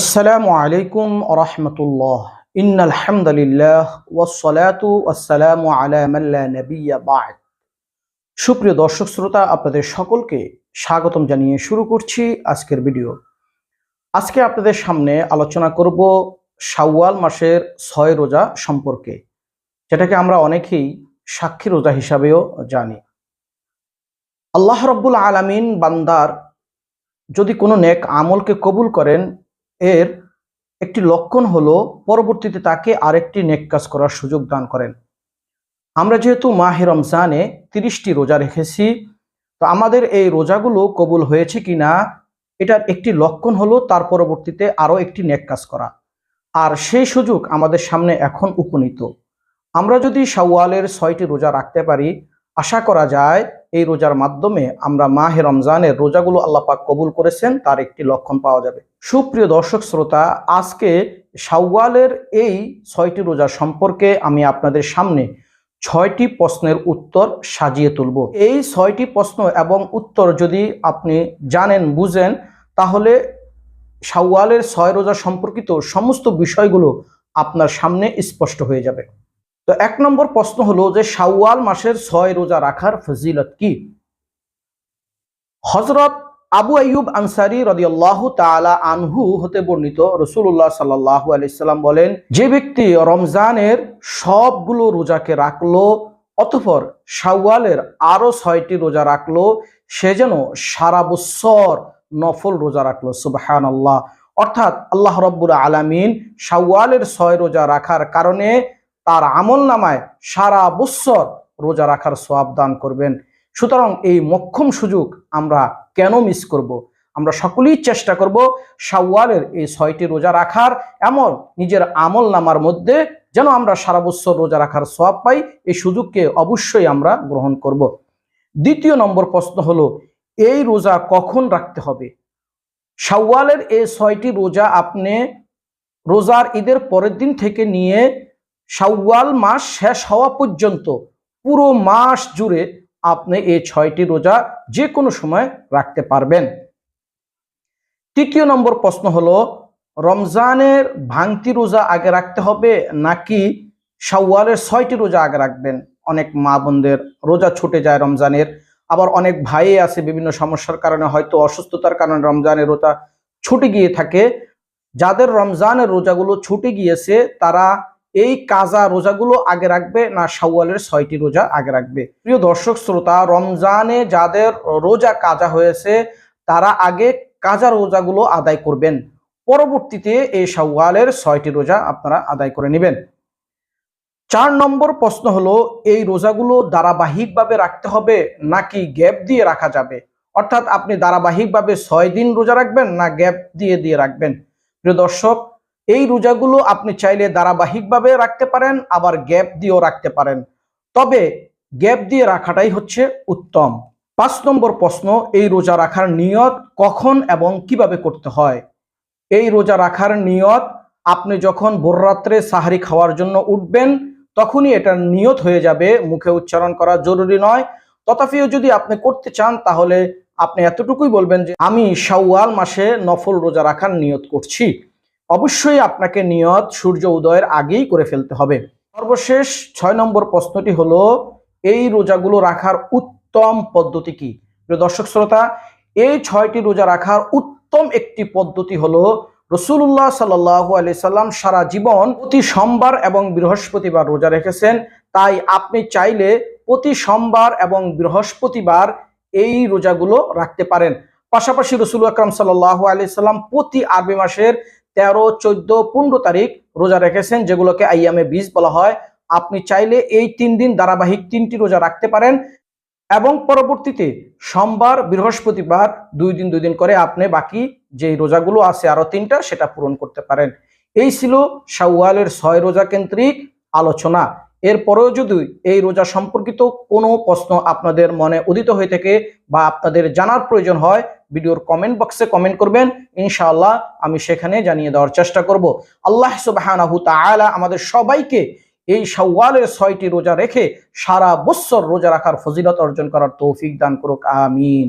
আসসালামু আলাইকুম রহমতুল্লাহ ইন আলহামদুলিল্লাহ ওয়াসসালাতু ওয়াসসালামু আলা মান লা নাবিয়্যা বা'দ। সুপ্রিয় দর্শক শ্রোতা, আপনাদের সকলকে স্বাগতম জানিয়ে শুরু করছি আজকের ভিডিও। আজকে আপনাদের সামনে আলোচনা করব শাওয়াল মাসের ছয় রোজা সম্পর্কে, যেটাকে আমরা অনেকেই সাক্ষী রোজা হিসাবেও জানি। আল্লাহ রব্বুল আলামিন বান্দার যদি কোনো নেক আমলকে কবুল করেন এর একটি লক্ষণ হলো পরবর্তীতে তাকে আরেকটি নেক কাজ করার সুযোগ দান করেন। আমরা যেহেতু মাহে রমজানে তিরিশটি রোজা রেখেছি, তো আমাদের এই রোজাগুলো কবুল হয়েছে কিনা এটার একটি লক্ষণ হলো তার পরবর্তীতে আরও একটি নেক কাজ করা। আর সেই সুযোগ আমাদের সামনে এখন উপনীত। আমরা যদি শাওয়ালের ছয়টি রোজা রাখতে পারি, আশা করা যায় এই রোজার মাধ্যমে আমরা মাহে রমজানের রোজাগুলো আল্লাহ পাক কবুল করেছেন, তার একটি লক্ষণ পাওয়া যাবে। সুপ্রিয় দর্শক শ্রোতা, আজকে শাওয়ালের এই ছয়টি রোজা সম্পর্কে আমি আপনাদের সামনে ছয়টি প্রশ্নের উত্তর সাজিয়ে তুলব। এই ছয়টি প্রশ্ন এবং উত্তর যদি আপনি জানেন, বুঝেন, তাহলে শাওয়ালের ছয় রোজা সম্পর্কিত সমস্ত বিষয়গুলো আপনার সামনে স্পষ্ট হয়ে যাবে। তো এক নম্বর প্রশ্ন হলো যে শাওয়াল মাসের ছয় রোজা রাখার ফজিলত কি? হজরত আবু আইয়ুব আনসারি রদিয়াল্লাহ তালা আনহু হতে বর্ণিত রসুল্লাহ সাল্লাহ আলাইসাল্লাম বলেন, যে ব্যক্তি রমজানের সবগুলো রোজাকে রাখল, অতঃপর শাওয়ালের আরও ছয়টি রোজা রাখল, সে যেন সারা বছর নফল রোজা রাখল সুবাহান আল্লাহ অর্থাৎ আল্লাহ রব্বুল আলামিন শাওয়ালের ছয় রোজা রাখার কারণে তার আমল নামায় সারা বৎসর রোজা রাখার সোয়াব দান করবেন সুতরাং এই মক্ষম সুযোগ আমরা কেন মিস করব। আমরা সকলেই চেষ্টা করব সাওয়ালের এই ছয়টি রোজা রাখার এমন নিজের আমল নামার মধ্যে যেন আমরা সারা বৎসর রোজা রাখার সোয়াব পাই, এই সুযোগকে অবশ্যই আমরা গ্রহণ করব। দ্বিতীয় নম্বর প্রশ্ন হলো, এই রোজা কখন রাখতে হবে সাওয়ালের এই ছয়টি রোজা আপনি রোজার ঈদের পরের দিন থেকে নিয়ে শাওয়াল মাস শেষ হওয়া পর্যন্ত পুরো মাস জুড়ে আপনি এই ছয়টি রোজা যে কোনো সময় রাখতে পারবেন। তৃতীয় নম্বর প্রশ্ন হলো, রমজানের ভাঙতি রোজা আগে রাখতে হবে নাকি শাওয়ালের ছয়টি রোজা আগে রাখবেন? অনেক মা বোনদের রোজা ছুটে যায় রমজানের, আবার অনেক ভাই আছে বিভিন্ন সমস্যার কারণে হয়তো অসুস্থতার কারণে রমজানের রোজা ছুটে গিয়ে থাকে। যাদের রমজানের রোজাগুলো ছুটে গিয়েছে, তারা এই কাজা রোজাগুলো আগে রাখবে না শাওয়ালের ছয়টি রোজা আগে রাখবে। প্রিয় দর্শক, শ্রোতা, রমজানে যাদের রোজা কাজা হয়েছে, তারা আগে কাজা রোজাগুলো আদায় করবেন। পরবর্তীতে এই শাওয়ালের ছয়টি রোজা আপনারা আদায় করে নেবেন। চার নম্বর প্রশ্ন হলো, এই রোজাগুলো ধারাবাহিকভাবে রাখতে হবে নাকি গ্যাপ দিয়ে রাখা যাবে? অর্থাৎ আপনি ধারাবাহিকভাবে ছয় দিন রোজা রাখবেন না গ্যাপ দিয়ে দিয়ে রাখবেন? প্রিয় দর্শক এই রোজাগুলো আপনি চাইলে ধারাবাহিকভাবে রাখতে পারেন, আবার গ্যাপ দিয়েও রাখতে পারেন। তবে গ্যাপ দিয়ে রাখাটাই হচ্ছে উত্তম। পাঁচ নম্বর প্রশ্ন, এই রোজা রাখার নিয়ত কখন এবং কীভাবে করতে হয়? এই রোজা রাখার নিয়ত, আপনি যখন ভোররাত্রে সাহারি খাওয়ার জন্য উঠবেন, তখনই এটার নিয়ত হয়ে যাবে, মুখে উচ্চারণ করা জরুরি নয়। তথাপিও যদি আপনি করতে চান, তাহলে আপনি এতটুকুই বলবেন যে, আমি শাওয়াল মাসে নফল রোজা রাখার নিয়ত করছি। অবশ্যই আপনাকে নিয়ত সূর্য উদয়ের আগেই করে ফেলতে হবে। সর্বশেষ ছয় নম্বর প্রশ্নটি হলো, এই রোজাগুলো রাখার উত্তম পদ্ধতি কি? দর্শক শ্রোতা, এই ছয়টি রোজা রাখার উত্তম একটি পদ্ধতি হলো রসুল্লাহ সাল্লাহ আলি সাল্লাম সারা জীবন প্রতি সোমবার এবং বৃহস্পতিবার রোজা রেখেছেন। তাই আপনি চাইলে প্রতি সোমবার এবং বৃহস্পতিবার এই রোজাগুলো রাখতে পারেন। পাশাপাশি রসুল আকরাম সাল্লাহ আলি সাল্লাম প্রতি আরবি মাসের তেরো, চোদ্দ, পনেরো তারিখ রোজা রেখেছেন, যেগুলোকে আইয়ামে বীজ বলা হয়। আপনি চাইলে এই তিন দিন ধারাবাহিক তিনটি রোজা রাখতে পারেন এবং পরবর্তীতে সোমবার, বৃহস্পতিবার দুই দিন দুই দিন করে আপনি বাকি যে রোজাগুলো আছে আরও তিনটা, সেটা পূরণ করতে পারেন। এই ছিল শাওয়ালের ছয় রোজা কেন্দ্রিক আলোচনা। এরপরেও যদি এই রোজা সম্পর্কিত কোনো প্রশ্ন আপনাদের মনে উদিত হয়ে থাকে বা আপনাদের জানার প্রয়োজন হয় ভিডিওর কমেন্ট বক্সে কমেন্ট করবেন, ইনশাআল্লাহ আমি সেখানে জানিয়ে দেওয়ার চেষ্টা করব। আল্লাহ সুবাহানাহু তাআলা আমাদের সবাইকে এই শাওয়ালের ছয়টি রোজা রেখে সারা বছর রোজা রাখার ফজিলত অর্জন করার তৌফিক দান করুক, আমিন।